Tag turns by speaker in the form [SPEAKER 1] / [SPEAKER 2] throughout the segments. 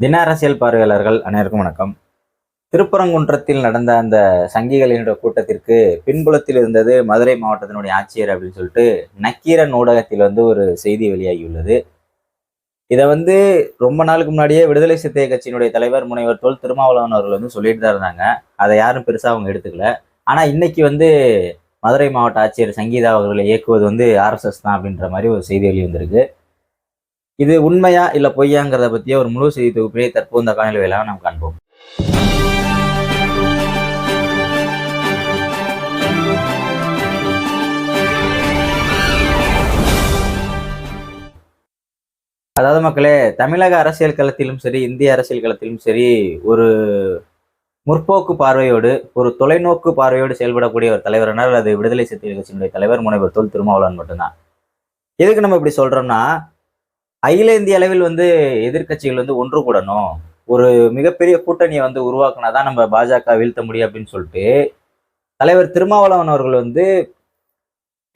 [SPEAKER 1] தின அரசியல் பார்வையாளர்கள் அனைவருக்கும் வணக்கம். திருப்பரங்குன்றத்தில் நடந்த அந்த சங்கிகளினுடைய கூட்டத்திற்கு பின்புலத்தில் இருந்தது மதுரை மாவட்டத்தினுடைய ஆட்சியர் அப்படின்னு சொல்லிட்டு நக்கீரன் ஊடகத்தில் வந்து ஒரு செய்தி வெளியாகியுள்ளது. இதை வந்து ரொம்ப நாளுக்கு முன்னாடியே விடுதலை சிறுத்தை கட்சியினுடைய தலைவர் முனைவர் தோல் திருமாவளவன் அவர்கள் வந்து சொல்லிட்டு தான் இருந்தாங்க. அதை யாரும் பெருசாக அவங்க எடுத்துக்கல. ஆனால் இன்னைக்கு வந்து மதுரை மாவட்ட ஆட்சியர் சங்கீதா அவர்களை இயக்குவது வந்து ஆர்எஸ்எஸ் தான் அப்படின்ற மாதிரி ஒரு செய்தி வெளி வந்திருக்கு இது உண்மையா இல்ல பொய்யாங்கிறத பத்திய ஒரு முழு செய்தி தொகுப்பிலே தற்போது இந்த காணொலி வேளாக நாம் காண்போம். அதாவது மக்களே தமிழக அரசியல் களத்திலும் சரி இந்திய அரசியல் களத்திலும் சரி ஒரு முற்போக்கு பார்வையோடு ஒரு தொலைநோக்கு பார்வையோடு செயல்படக்கூடிய ஒரு தலைவர்னால் அது விடுதலை சிறுத்தைகள் கட்சியினுடைய தலைவர் முனைவர் தொல் திருமாவளவன் மட்டும்தான். எதுக்கு நம்ம இப்படி சொல்றோம்னா அகில இந்திய அளவில் வந்து எதிர்க்கட்சிகள் வந்து ஒன்று கூடணும். ஒரு மிகப்பெரிய கூட்டணியை வந்து உருவாக்குனாதான் நம்ம பாஜக வீழ்த்த முடியும் அப்படின்னு சொல்லிட்டு தலைவர் திருமாவளவன் அவர்கள் வந்து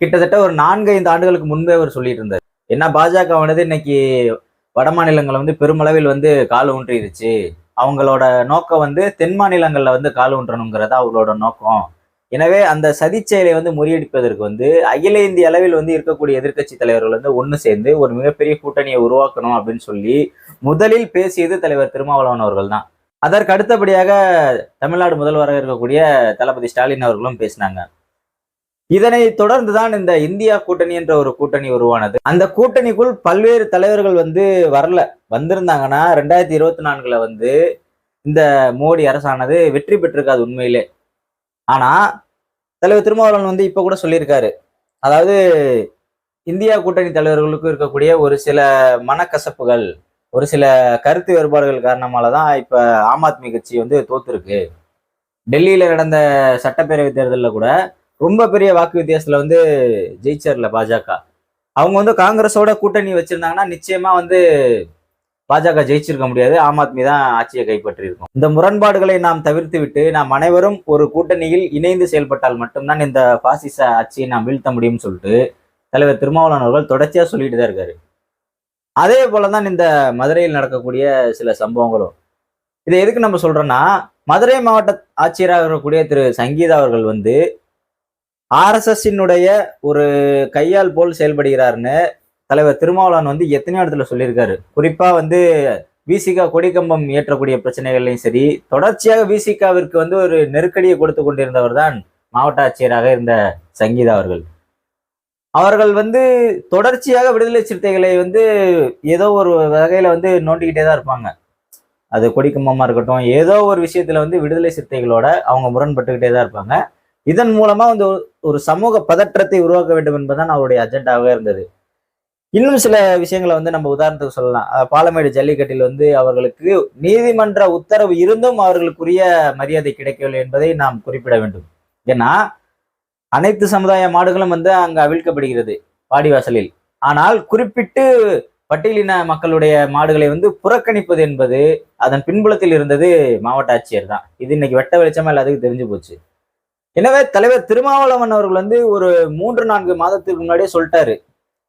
[SPEAKER 1] கிட்டத்தட்ட ஒரு நான்கு ஐந்து ஆண்டுகளுக்கு முன்பே அவர் சொல்லிட்டு இருந்தார். என்ன பாஜகவானது இன்னைக்கு வட மாநிலங்கள் வந்து பெருமளவில் வந்து கால் ஊன்றிருச்சு. அவங்களோட நோக்கம் வந்து தென் மாநிலங்களில் வந்து கால் ஊன்றணுங்கிறது அவங்களோட நோக்கம். எனவே அந்த சதி செயலை வந்து முறியடிப்பதற்கு வந்து அகில இந்திய அளவில் வந்து இருக்கக்கூடிய எதிர்க்கட்சி தலைவர்கள் வந்து ஒன்று சேர்ந்து ஒரு மிகப்பெரிய கூட்டணியை உருவாக்கணும் அப்படின்னு சொல்லி முதலில் பேசியது தலைவர் திருமாவளவன் அவர்கள் தான் அதற்கு அடுத்தபடியாக தமிழ்நாடு முதல்வராக இருக்கக்கூடிய தளபதி ஸ்டாலின் அவர்களும் பேசினாங்க. இதனை தொடர்ந்துதான் இந்த இந்தியா கூட்டணி என்ற ஒரு கூட்டணி உருவானது. அந்த கூட்டணிக்குள் பல்வேறு தலைவர்கள் வந்து வரல. வந்திருந்தாங்கன்னா ரெண்டாயிரத்தி இருபத்தி நான்குல வந்து இந்த மோடி அரசானது வெற்றி பெற்றிருக்காது உண்மையிலே. ஆனால் தலைவர் திருமாவளவன் வந்து இப்போ கூட சொல்லியிருக்காரு. அதாவது இந்தியா கூட்டணி தலைவர்களுக்கு இருக்கக்கூடிய ஒரு சில மனக்கசப்புகள் ஒரு சில கருத்து வேறுபாடுகள் காரணமால தான் இப்போ ஆம் ஆத்மி கட்சி வந்து தோத்துருக்கு. டெல்லியில் நடந்த சட்டப்பேரவை தேர்தலில் கூட ரொம்ப பெரிய வாக்கு வித்தியாசத்தில் வந்து ஜெயிச்சர்ல பாஜக. அவங்க வந்து காங்கிரஸோட கூட்டணி வச்சுருந்தாங்கன்னா நிச்சயமாக வந்து பாஜக ஜெயிச்சிருக்க முடியாது. ஆம் ஆத்மி தான் ஆட்சியை கைப்பற்றியிருக்கும். இந்த முரண்பாடுகளை நாம் தவிர்த்து விட்டு நாம் அனைவரும் ஒரு கூட்டணியில் இணைந்து செயல்பட்டால் மட்டும்தான் இந்த பாசிச ஆட்சியை நாம் வீழ்த்த முடியும்னு சொல்லிட்டு தலைவர் திருமாவளவன் அவர்கள் தொடர்ச்சியாக சொல்லிட்டு தான் இருக்காரு. அதே போலதான் இந்த மதுரையில் நடக்கக்கூடிய சில சம்பவங்களும். இதை எதுக்கு நம்ம சொல்றோம்னா மதுரை மாவட்ட ஆட்சியராக இருக்கக்கூடிய திரு சங்கீதா அவர்கள் வந்து ஆர்எஸ்எஸ்ஸினுடைய ஒரு கையால் போல் செயல்படுகிறாருன்னு தலைவர் திருமாவளவன் வந்து எத்தனையோ இடத்துல சொல்லியிருக்காரு. குறிப்பா வந்து விசிகா கொடிக்கம்பம் ஏற்றக்கூடிய பிரச்சனைகள்லையும் சரி தொடர்ச்சியாக விசிகாவிற்கு வந்து ஒரு நெருக்கடியை கொடுத்து கொண்டிருந்தவர் தான் மாவட்ட ஆட்சியராக இருந்த சங்கீதா அவர்கள். அவர்கள் வந்து தொடர்ச்சியாக விடுதலை சிறுத்தைகளை வந்து ஏதோ ஒரு வகையில வந்து நோண்டிக்கிட்டே தான் இருப்பாங்க. அது கொடிக்கம்பமா இருக்கட்டும் ஏதோ ஒரு விஷயத்துல வந்து விடுதலை சிறுத்தைகளோட அவங்க முரண்பட்டுக்கிட்டே தான் இருப்பாங்க. இதன் மூலமா வந்து ஒரு சமூக பதற்றத்தை உருவாக்க வேண்டும் என்பதுதான் அவருடைய அஜெண்டாவாக இருந்தது. இன்னும் சில விஷயங்களை வந்து நம்ம உதாரணத்துக்கு சொல்லலாம். பாலமேடு ஜல்லிக்கட்டில் வந்து அவர்களுக்கு நீதிமன்ற உத்தரவு இருந்தும் அவர்களுக்குரிய மரியாதை கிடைக்கவில்லை என்பதை நாம் குறிப்பிட வேண்டும். ஏன்னா அனைத்து சமுதாய மாடுகளும் வந்து அங்கு அவிழ்க்கப்படுகிறது வாடிவாசலில். ஆனால் குறிப்பிட்டு பட்டியலின மக்களுடைய மாடுகளை வந்து புறக்கணிப்பது என்பது அதன் பின்புலத்தில் இருந்தது மாவட்ட ஆட்சியர் தான். இது இன்னைக்கு வெட்ட வெளிச்சமா எல்லாத்துக்கும் தெரிஞ்சு போச்சு. எனவே தலைவர் திருமாவளவன் அவர்கள் வந்து ஒரு மூன்று நான்கு மாதத்துக்கு முன்னாடியே சொல்லிட்டாரு.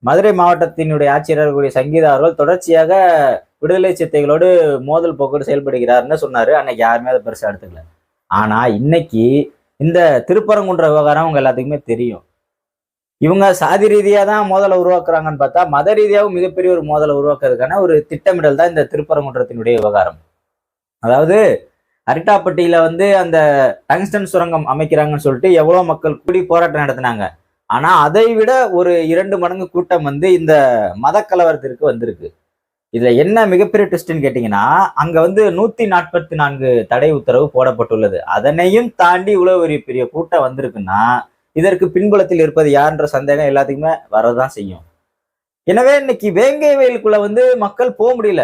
[SPEAKER 1] மதுரை மாவட்டத்தினுடைய ஆட்சியர்களுடைய சங்கீத சங்கீதா அவர்கள் தொடர்ச்சியாக விடுதலை சித்தைகளோடு மோதல் போக்கோடு செயல்படுகிறாருன்னு சொன்னார். அன்னைக்கு யாருமே அதை பெருசாக எடுத்துக்கல. ஆனால் இன்னைக்கு இந்த திருப்பரங்குன்ற விவகாரம் அவங்க எல்லாத்துக்குமே தெரியும். இவங்க சாதி ரீதியாக தான் மோதலை உருவாக்குறாங்கன்னு பார்த்தா மத ரீதியாகவும் மிகப்பெரிய ஒரு மோதலை உருவாக்குறதுக்கான ஒரு திட்டமிடல் தான் இந்த திருப்பரங்குன்றத்தினுடைய விவகாரம். அதாவது அரிட்டாப்பட்டியில் வந்து அந்த டங்ஸ்டன் சுரங்கம் அமைக்கிறாங்கன்னு சொல்லிட்டு எவ்வளோ மக்கள் கூடி போராட்டம் நடத்தினாங்க. ஆனா அதை விட ஒரு இரண்டு மடங்கு கூட்டம் வந்து இந்த மத கலவரத்திற்கு வந்திருக்கு. இதுல என்ன மிகப்பெரிய ட்விஸ்ட்னு கேட்டீங்கன்னா அங்க வந்து நூத்தி நாற்பத்தி நான்கு தடை உத்தரவு போடப்பட்டுள்ளது. அதனையும் தாண்டி இவ்வளவு ஒரு பெரிய கூட்டம் வந்திருக்குன்னா இதற்கு பின்புலத்தில் இருப்பது யாருன்ற சந்தேகம் எல்லாத்துக்குமே வரதான் செய்யும். எனவே இன்னைக்கு வேங்கை வயலுக்குள்ள வந்து மக்கள் போக முடியல.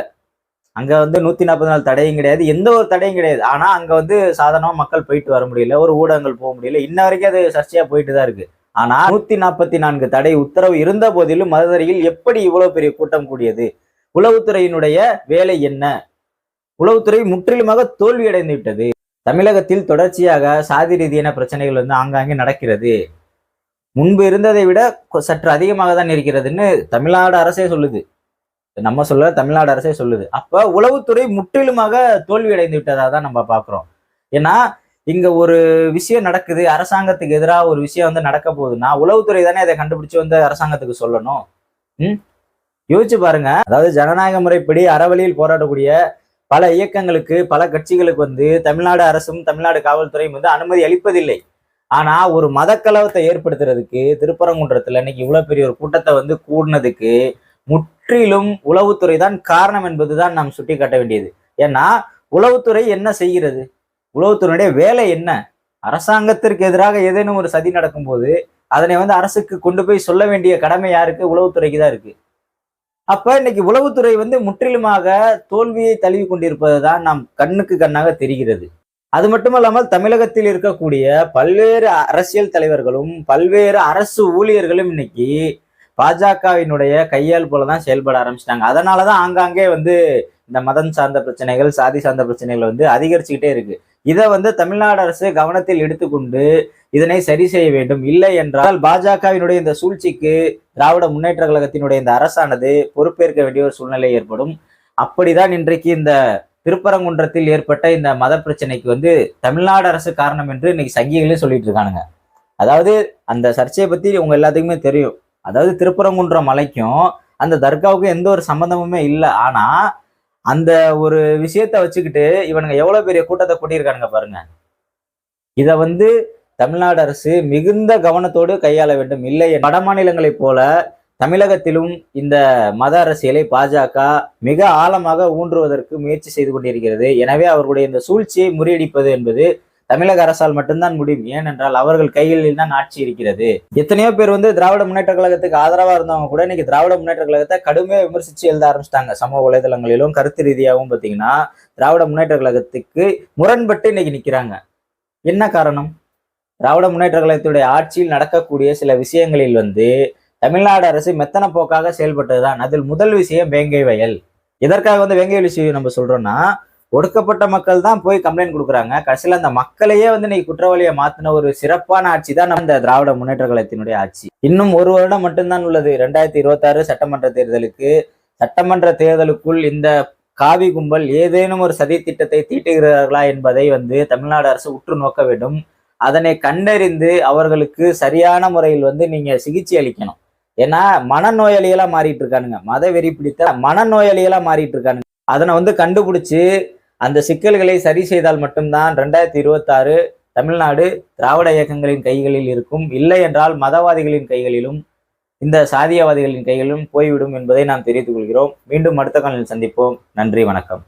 [SPEAKER 1] அங்க வந்து நூத்தி நாற்பது நாள் தடையும் கிடையாது. எந்த ஒரு தடையும் கிடையாது. ஆனா அங்க வந்து சாதாரணமா மக்கள் போயிட்டு வர முடியல. ஒரு ஊடகங்கள் போக முடியல. இன்ன வரைக்கும் அது சர்ச்சையா போயிட்டு தான் இருக்கு. ஆனா நூத்தி நாற்பத்தி நான்கு தடை உத்தரவு இருந்த போதிலும் மதுரையில் எப்படி இவ்வளவு பெரிய கூட்டம் கூடியது? உளவுத்துறையினுடைய வேலை என்ன? உளவுத்துறை முற்றிலுமாக தோல்வியடைந்து விட்டது தமிழகத்தில் தொடர்ச்சியாக சாதி ரீதியான பிரச்சனைகள் வந்து ஆங்காங்கே நடக்கிறது. முன்பு இருந்ததை விட சற்று அதிகமாக தான் இருக்கிறதுன்னு தமிழ்நாடு அரசே சொல்லுது. நம்ம சொல்ல தமிழ்நாடு அரசே சொல்லுது. அப்ப உளவுத்துறை முற்றிலுமாக தோல்வி அடைந்து விட்டதா தான் நம்ம பாக்குறோம் ஏன்னா இங்க ஒரு விஷயம் நடக்குது அரசாங்கத்துக்கு எதிராக ஒரு விஷயம் வந்து நடக்க போகுதுன்னா உளவுத்துறை தானே அதை கண்டுபிடிச்சு வந்து அரசாங்கத்துக்கு சொல்லணும். ம்? யோசிச்சு பாருங்க. அதாவது ஜனநாயக முறைப்படி அறவழியில் போராடக்கூடிய பல இயக்கங்களுக்கு பல கட்சிகளுக்கு வந்து தமிழ்நாடு அரசும் தமிழ்நாடு காவல்துறையும் வந்து அனுமதி அளிப்பதில்லை. ஆனா ஒரு மதக்கலவத்தை ஏற்படுத்துறதுக்கு திருப்பரங்குன்றத்துல இன்னைக்கு இவ்வளவு பெரிய ஒரு கூட்டத்தை வந்து கூடினதுக்கு முற்றிலும் உளவுத்துறை தான் காரணம் என்பதுதான் நாம் சுட்டி காட்ட வேண்டியது. ஏன்னா உளவுத்துறை என்ன செய்கிறது? உளவுத்துறையுடைய வேலை என்ன? அரசாங்கத்திற்கு எதிராக ஏதேனும் ஒரு சதி நடக்கும்போது அதனை வந்து அரசுக்கு கொண்டு போய் சொல்ல வேண்டிய கடமை யாருக்கு? உளவுத்துறைக்கு தான் இருக்கு. அப்ப இன்னைக்கு உளவுத்துறை வந்து முற்றிலுமாக தோல்வியை தழுவி கொண்டிருப்பது தான் நாம் கண்ணுக்கு கண்ணாக தெரிகிறது. அது மட்டுமல்லாமல் தமிழகத்தில் இருக்கக்கூடிய பல்வேறு அரசியல் தலைவர்களும் பல்வேறு அரசு ஊழியர்களும் இன்னைக்கு பாஜகவினுடைய கையால் போல தான் செயல்பட ஆரம்பிச்சிட்டாங்க. அதனாலதான் ஆங்காங்கே வந்து இந்த மதம் சார்ந்த பிரச்சனைகள் சாதி சார்ந்த பிரச்சனைகள் வந்து அதிகரிச்சுக்கிட்டே இருக்கு. இதை வந்து தமிழ்நாடு அரசு கவனத்தில் எடுத்துக்கொண்டு இதனை சரி செய்ய வேண்டும். இல்லை என்றால் பாஜகவினுடைய இந்த சூழ்ச்சிக்கு திராவிட முன்னேற்ற கழகத்தினுடைய இந்த அரசானது பொறுப்பேற்க வேண்டிய ஒரு சூழ்நிலை ஏற்படும். அப்படிதான் இன்றைக்கு இந்த திருப்பரங்குன்றத்தில் ஏற்பட்ட இந்த மத பிரச்சனைக்கு வந்து தமிழ்நாடு அரசு காரணம் என்று இன்னைக்கு சங்கிகளே சொல்லிட்டு இருக்கானுங்க. அதாவது அந்த சர்ச்சையை பத்தி உங்க எல்லாத்துக்குமே தெரியும். அதாவது திருப்பரங்குன்றம் மலைக்கும் அந்த தர்காவுக்கும் எந்த ஒரு சம்பந்தமுமே இல்லை. ஆனா அந்த ஒரு விஷயத்த வச்சுக்கிட்டு இவனுங்க எவ்வளவு பெரிய கூட்டத்தை கூட்டியிருக்கானுங்க பாருங்க. இத வந்து தமிழ்நாடு அரசு மிகுந்த கவனத்தோடு கையாள வேண்டும். இல்லை வட மாநிலங்களைப் போல தமிழகத்திலும் இந்த மத அரசியலை பாஜக மிக ஆழமாக ஊன்றுவதற்கு முயற்சி செய்து கொண்டிருக்கிறது. எனவே அவர்களுடைய இந்த சூழ்ச்சியை முறியடிப்பது என்பது தமிழக அரசால் மட்டும்தான் முடியும். ஏனென்றால் அவர்கள் கைகளில் தான் ஆட்சி இருக்கிறது. எத்தனையோ பேர் வந்து திராவிட முன்னேற்ற கழகத்துக்கு ஆதரவா இருந்தவங்க கூட இன்னைக்கு திராவிட முன்னேற்ற கழகத்தை கடுமையாக விமர்சிச்சு எழுத ஆரம்பிச்சிட்டாங்க. சமூக வலைதளங்களிலும் கருத்து ரீதியாகவும் பார்த்தீங்கன்னா திராவிட முன்னேற்ற கழகத்துக்கு முரண்பட்டு இன்னைக்கு நிற்கிறாங்க என்ன காரணம்? திராவிட முன்னேற்ற கழகத்துடைய ஆட்சியில் நடக்கக்கூடிய சில விஷயங்களில் வந்து தமிழ்நாடு அரசு மெத்தன போக்காக செயல்பட்டதுதான். அதில் முதல் விஷயம் வேங்கை வயல். எதற்காக வந்து வேங்கை விஷயம் நம்ம சொல்றோம்னா ஒடுக்கப்பட்ட மக்கள் தான் போய் கம்ப்ளைண்ட் கொடுக்குறாங்க. கடைசியில் அந்த மக்களையே வந்து இன்னைக்கு குற்றவாளியை மாத்தின ஒரு சிறப்பான ஆட்சி தான் நம்ம இந்த திராவிட முன்னேற்ற கழகத்தினுடைய ஆட்சி. இன்னும் ஒரு வருடம் மட்டும்தான் உள்ளது. ரெண்டாயிரத்தி இருபத்தாறு சட்டமன்ற தேர்தலுக்கு. சட்டமன்ற தேர்தலுக்குள் இந்த காவி கும்பல் ஏதேனும் ஒரு சதி திட்டத்தை தீட்டுகிறார்களா என்பதை வந்து தமிழ்நாடு அரசு உற்று நோக்க வேண்டும். அதனை கண்டறிந்து அவர்களுக்கு சரியான முறையில் வந்து நீங்க சிகிச்சை அளிக்கணும். ஏன்னா மனநோயாளிகளா மாறிட்டு இருக்கானுங்க. மத வெறி பிடித்த மனநோயாளிகளா மாறிட்டு இருக்கானுங்க. அதனை வந்து கண்டுபிடிச்சு அந்த சிக்கல்களை சரி செய்தால் மட்டும்தான் ரெண்டாயிரத்தி இருபத்தாறு தமிழ்நாடு திராவிட இயக்கங்களின் கைகளில் இருக்கும். இல்லை என்றால் மதவாதிகளின் கைகளிலும் இந்த சாதியவாதிகளின் கைகளிலும் போய்விடும் என்பதை நாம் தெரிவித்துக் கொள்கிறோம். மீண்டும் அடுத்த காலையில் சந்திப்போம். நன்றி வணக்கம்.